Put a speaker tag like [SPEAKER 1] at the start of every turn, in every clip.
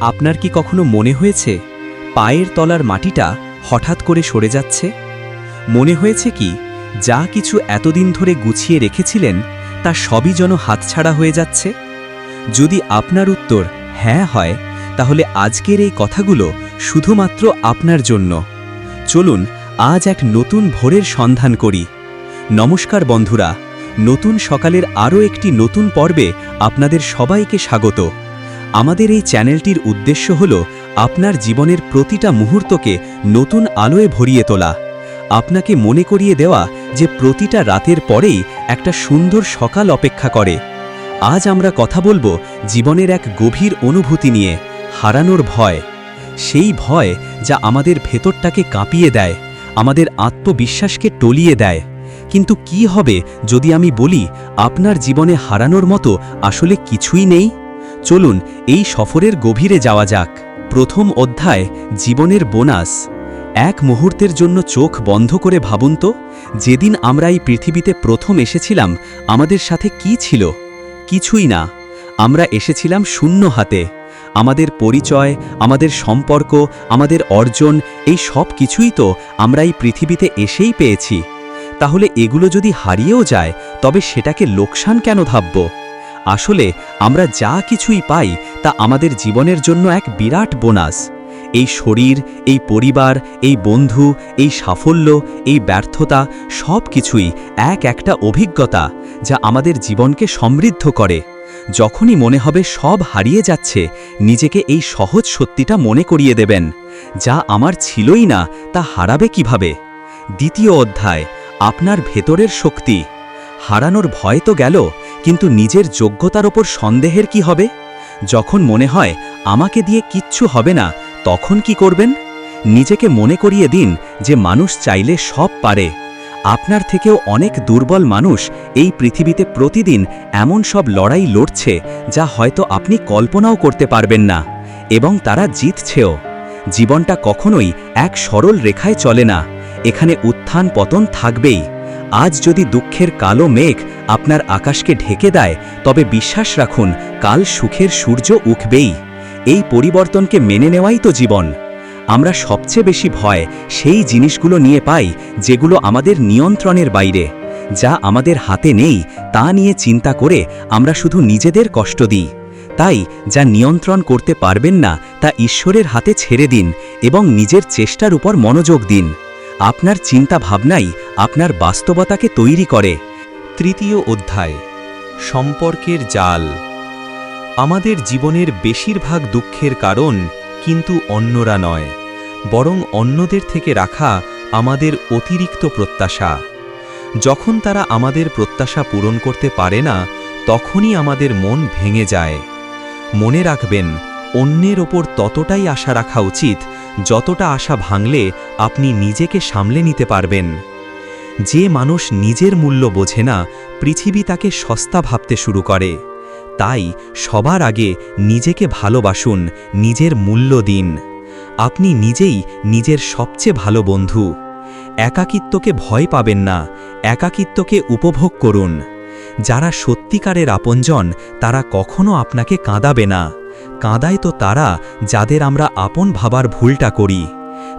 [SPEAKER 1] আপনার কি কখনো মনে হয়েছে পায়ের তলার মাটিটা হঠাৎ করে সরে যাচ্ছে? মনে হয়েছে কি, যা কিছু এতদিন ধরে গুছিয়ে রেখেছিলেন, তা সবই যেন হাতছাড়া হয়ে যাচ্ছে? যদি আপনার উত্তর হ্যাঁ হয়, তাহলে আজকের এই কথাগুলো শুধুমাত্র আপনার জন্য। চলুন, আজ এক নতুন ভোরের সন্ধান করি। নমস্কার বন্ধুরা, নতুন সকালের আরও একটি নতুন পর্বে আপনাদের সবাইকে স্বাগত। আমাদের এই চ্যানেলটির উদ্দেশ্য হল আপনার জীবনের প্রতিটা মুহূর্তকে নতুন আলোয় ভরিয়ে তোলা। আপনাকে মনে করিয়ে দেওয়া যে প্রতিটা রাতের পরেই একটা সুন্দর সকাল অপেক্ষা করে। আজ আমরা কথা বলব জীবনের এক গভীর অনুভূতি নিয়ে, হারানোর ভয়। সেই ভয় যা আমাদের ভেতরটাকে কাঁপিয়ে দেয়, আমাদের আত্মবিশ্বাসকে টলিয়ে দেয়। কিন্তু কি হবে যদি আমি বলি, আপনার জীবনে হারানোর মতো আসলে কিছুই নেই? চলুন এই সফরের গভীরে যাওয়া যাক। প্রথম অধ্যায়, জীবনের বোনাস। এক মুহূর্তের জন্য চোখ বন্ধ করে ভাবুন তো, যেদিন আমরা এই পৃথিবীতে প্রথম এসেছিলাম, আমাদের সাথে কি ছিল? কিছুই না। আমরা এসেছিলাম শূন্য হাতে। আমাদের পরিচয়, আমাদের সম্পর্ক, আমাদের অর্জন, এই সব কিছুই তো আমরা এই পৃথিবীতে এসেই পেয়েছি। তাহলে এগুলো যদি হারিয়েও যায়, তবে সেটাকে লোকসান কেন ভাবব? আসলে আমরা যা কিছুই পাই তা আমাদের জীবনের জন্য এক বিরাট বোনাস। এই শরীর, এই পরিবার, এই বন্ধু, এই সাফল্য, এই ব্যর্থতা সব কিছুই এক একটা অভিজ্ঞতা যা আমাদের জীবনকে সমৃদ্ধ করে। যখনই মনে হবে সব হারিয়ে যাচ্ছে, নিজেকে এই সহজ সত্যিটা মনে করিয়ে দেবেন, যা আমার ছিলই না তা হারাবে কীভাবে? দ্বিতীয় অধ্যায়, আপনার ভেতরের শক্তি। হারানোর ভয় তো গেল কিন্তু নিজের যোগ্যতার ওপর সন্দেহের কি হবে? যখন মনে হয় আমাকে দিয়ে কিচ্ছু হবে না, তখন কি করবেন? নিজেকে মনে করিয়ে দিন যে মানুষ চাইলে সব পারে। আপনার থেকেও অনেক দুর্বল মানুষ এই পৃথিবীতে প্রতিদিন এমন সব লড়াই লড়ছে যা হয়তো আপনি কল্পনাও করতে পারবেন না, এবং তারা জিতছেও। জীবনটা কখনোই এক সরল রেখায় চলে না। এখানে উত্থান পতন থাকবেই। আজ যদি দুঃখের কালো মেঘ আপনার আকাশকে ঢেকে দেয়, তবে বিশ্বাস রাখুন, কাল সুখের সূর্য উঠবেই। এই পরিবর্তনকে মেনে নেওয়াই তো জীবন। আমরা সবচেয়ে বেশি ভয় সেই জিনিসগুলো নিয়ে পাই, যেগুলো আমাদের নিয়ন্ত্রণের বাইরে। যা আমাদের হাতে নেই, তা নিয়ে চিন্তা করে আমরা শুধু নিজেদের কষ্ট দিই। তাই, যা নিয়ন্ত্রণ করতে পারবেন না, তা ঈশ্বরের হাতে ছেড়ে দিন এবং নিজের চেষ্টার উপর মনোযোগ দিন। আপনার চিন্তা ভাবনাই আপনার বাস্তবতাকে তৈরি করে। তৃতীয় অধ্যায়, সম্পর্কের জাল। আমাদের জীবনের বেশিরভাগ দুঃখের কারণ কিন্তু অন্যরা নয়, বরং অন্যদের থেকে রাখা আমাদের অতিরিক্ত প্রত্যাশা। যখন তারা আমাদের প্রত্যাশা পূরণ করতে পারে না, তখনই আমাদের মন ভেঙে যায়। মনে রাখবেন, অন্যের ওপর ততটাই আশা রাখা উচিত, যতটা আশা ভাঙলে আপনি নিজেকে সামলে নিতে পারবেন। যে মানুষ নিজের মূল্য বোঝে না, পৃথিবী তাকে সস্তা ভাবতে শুরু করে। তাই সবার আগে নিজেকে ভালোবাসুন, নিজের মূল্য দিন। আপনি নিজেই নিজের সবচেয়ে ভালো বন্ধু। একাকিত্বকে ভয় পাবেন না, একাকিত্বকে উপভোগ করুন। যারা সত্যিকারের আপনজন, তারা কখনো আপনাকে কাঁদাবে না। কাঁদায় তো তারা, যাদের আমরা আপন ভাবার ভুলটা করি।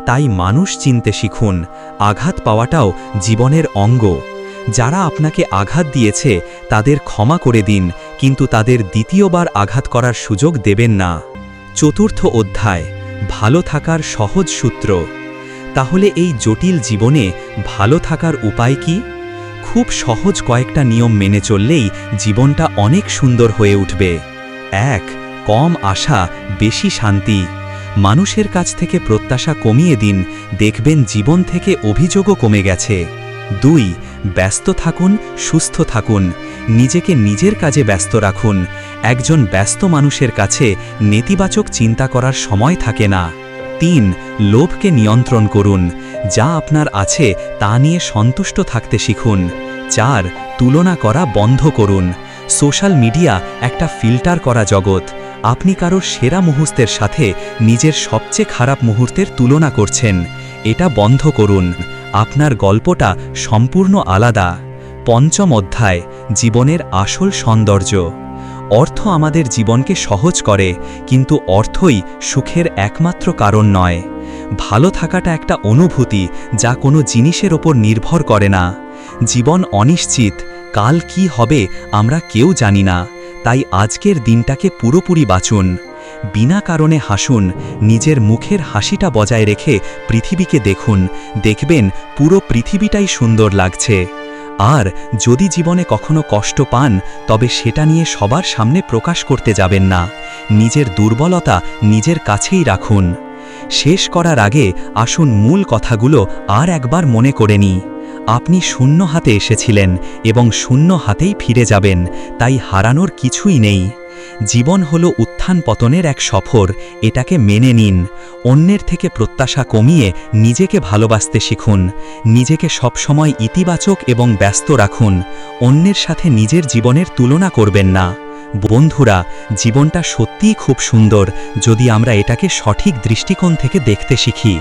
[SPEAKER 1] তাই মানুষ চিনতে শিখুন, আঘাত পাওয়াটাও জীবনের অঙ্গ। যারা আপনাকে আঘাত দিয়েছে, তাদের ক্ষমা করে দিন, কিন্তু তাদের দ্বিতীয়বার আঘাত করার সুযোগ দেবেন না। চতুর্থ অধ্যায়, ভালো থাকার সহজ সূত্র। তাহলে এই জটিল জীবনে ভালো থাকার উপায় কি? খুব সহজ কয়েকটা নিয়ম মেনে চললেই জীবনটা অনেক সুন্দর হয়ে উঠবে। এক, কম আশা, বেশি শান্তি। মানুষের কাছ থেকে প্রত্যাশা কমিয়ে দিন, দেখবেন জীবন থেকে অভিযোগও কমে গেছে। দুই, ব্যস্ত থাকুন, সুস্থ থাকুন। নিজেকে নিজের কাজে ব্যস্ত রাখুন। একজন ব্যস্ত মানুষের কাছে নেতিবাচক চিন্তা করার সময় থাকে না। তিন, লোভকে নিয়ন্ত্রণ করুন। যা আপনার আছে তা নিয়ে সন্তুষ্ট থাকতে শিখুন। চার, তুলনা করা বন্ধ করুন। সোশ্যাল মিডিয়া একটা ফিল্টার করা জগৎ। আপনি কারও সেরা মুহূর্তের সাথে নিজের সবচেয়ে খারাপ মুহূর্তের তুলনা করছেন। এটা বন্ধ করুন। আপনার গল্পটা সম্পূর্ণ আলাদা। পঞ্চম অধ্যায়, জীবনের আসল সৌন্দর্য। অর্থ আমাদের জীবনকে সহজ করে, কিন্তু অর্থই সুখের একমাত্র কারণ নয়। ভালো থাকাটা একটা অনুভূতি যা কোনো জিনিসের ওপর নির্ভর করে না। জীবন অনিশ্চিত, কাল কি হবে আমরা কেউ জানি না। তাই আজকের দিনটাকে পুরোপুরি বাঁচুন। বিনা কারণে হাসুন, নিজের মুখের হাসিটা বজায় রেখে পৃথিবীকে দেখুন। দেখবেন পুরো পৃথিবীটাই সুন্দর লাগছে। আর যদি জীবনে কখনো কষ্ট পান, তবে সেটা নিয়ে সবার সামনে প্রকাশ করতে যাবেন না। নিজের দুর্বলতা নিজের কাছেই রাখুন। শেষ করার আগে আসুন মূল কথাগুলো আর একবার মনে করে নিই। আপনি শূন্য হাতে এসেছিলেন এবং শূন্য হাতেই ফিরে যাবেন, তাই হারানোর কিছুই নেই। জীবন হল উত্থান পতনের এক সফর, এটাকে মেনে নিন। অন্যের থেকে প্রত্যাশা কমিয়ে নিজেকে ভালোবাসতে শিখুন। নিজেকে সবসময় ইতিবাচক এবং ব্যস্ত রাখুন। অন্যের সাথে নিজের জীবনের তুলনা করবেন না। বন্ধুরা, জীবনটা সত্যিই খুব সুন্দর, যদি আমরা এটাকে সঠিক দৃষ্টিকোণ থেকে দেখতে শিখি।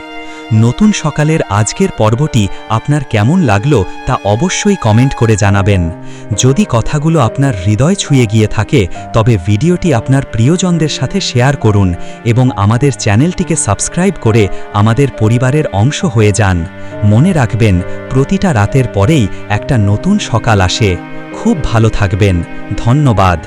[SPEAKER 1] নতুন সকালের আজকের পর্বটি আপনার কেমন লাগল তা অবশ্যই কমেন্ট করে জানাবেন। যদি কথাগুলো আপনার হৃদয় ছুঁয়ে গিয়ে থাকে, তবে ভিডিওটি আপনার প্রিয়জনদের সাথে শেয়ার করুন এবং আমাদের চ্যানেলটিকে সাবস্ক্রাইব করে আমাদের পরিবারের অংশ হয়ে যান। মনে রাখবেন, প্রতিটা রাতের পরেই একটা নতুন সকাল আসে। খুব ভালো থাকবেন। ধন্যবাদ।